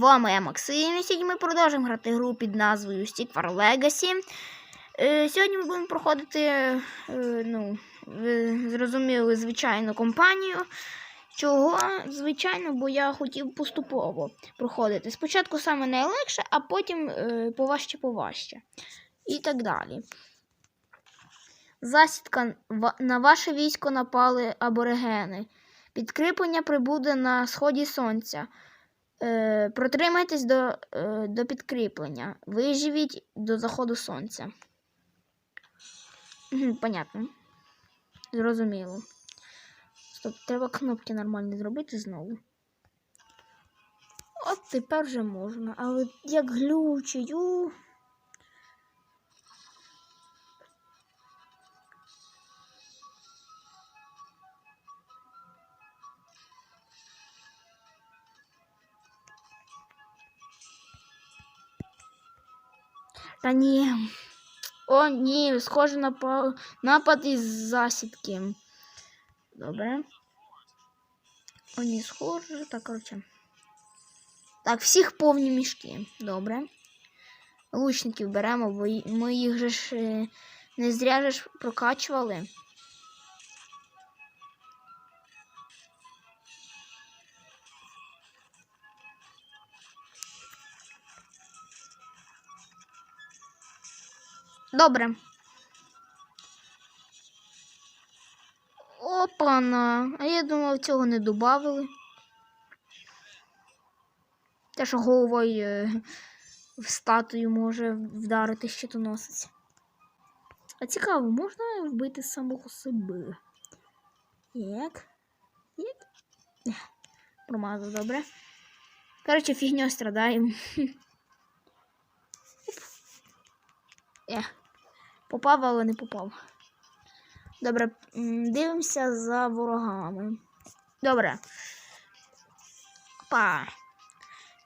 вами я Максим. І сьогодні ми продовжуємо грати гру під назвою Stick War Legacy. Е, сьогодні ми будемо проходити, е, ну, ви зрозуміли, звичайну компанію. Чого? Звичайно, бо я хотів поступово проходити. Спочатку саме найлегше, а потім е, поважче поважче. І так далі. Засідка на ваше військо напали аборигени. Підкріплення прибуде на сході сонця. Е, протримайтесь до, е, до підкріплення. Виживіть до заходу сонця. Понятно. Зрозуміло. Стоп, треба кнопки нормально зробити знову. От тепер вже можна. Але як глючить. У. Та ні. О, ні, схоже на напад із засідки. Добре. О, ні, схоже. Так, коротше. Так, всіх повні мішки. Добре. Лучників беремо, бо ми їх же ж е, не зря ж прокачували. Добре. Опана. А я думав, цього не додавали. Те, що головою е, в статую може вдарити щитоносець. А цікаво, можна вбити самого себе? Як? Як? Промазав, добре. Коротше, фігньою страдаємо. Ех. Попав, але не попав. Добре, дивимося за ворогами. Добре. Па.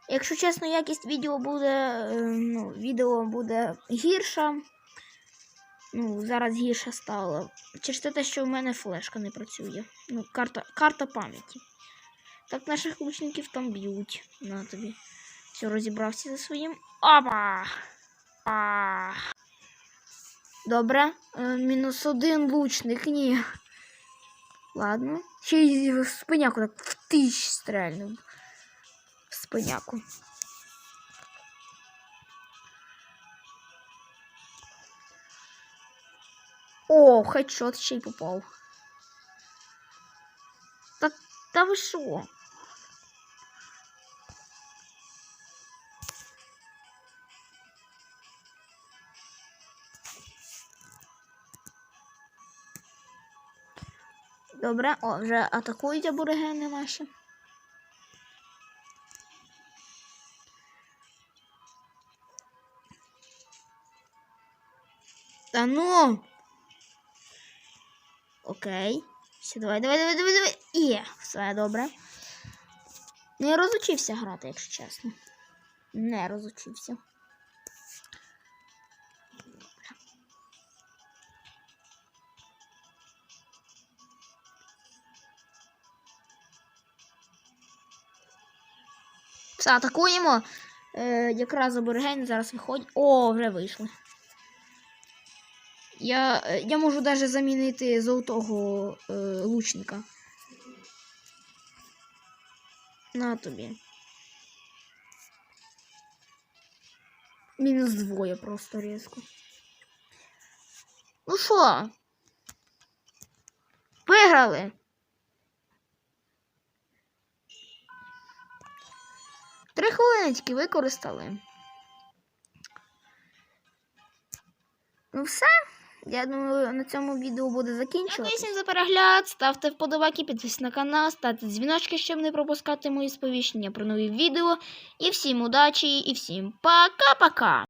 Якщо чесно, якість відео буде. е, Ну, відео буде гірша. Ну, зараз гірше стало. Через те, що в мене флешка не працює. Ну, карта, карта пам'яті. Так наших лучників там б'ють. На тобі. Все, розібрався за своїм. Опа! А. Добре. Е, мінус один лучник, ні. Ладно. Ще й в спиняку так в тисяч стрельнув. В спиняку. О, хедшот ще й попав. Та, та ви що? Добре, о, вже атакують аборигени наші. Та ну. Окей. Все, давай, давай, давай, давай, давай. Є, все добре. Не розучився грати, якщо чесно. Не розучився. Все, атакуємо. Е, якраз аборигени зараз виходять. О, вже вийшли. Я, е, я можу навіть замінити золотого е, лучника. На тобі. Мінус двоє просто різко. Ну що? Виграли. Три хвилиночки використали. Ну все. Я думаю, на цьому відео буде закінчуватися. Дякую за перегляд. Ставте вподобайки, підписуйтесь на канал, ставте дзвіночки, щоб не пропускати мої сповіщення про нові відео. І всім удачі, і всім пока-пока!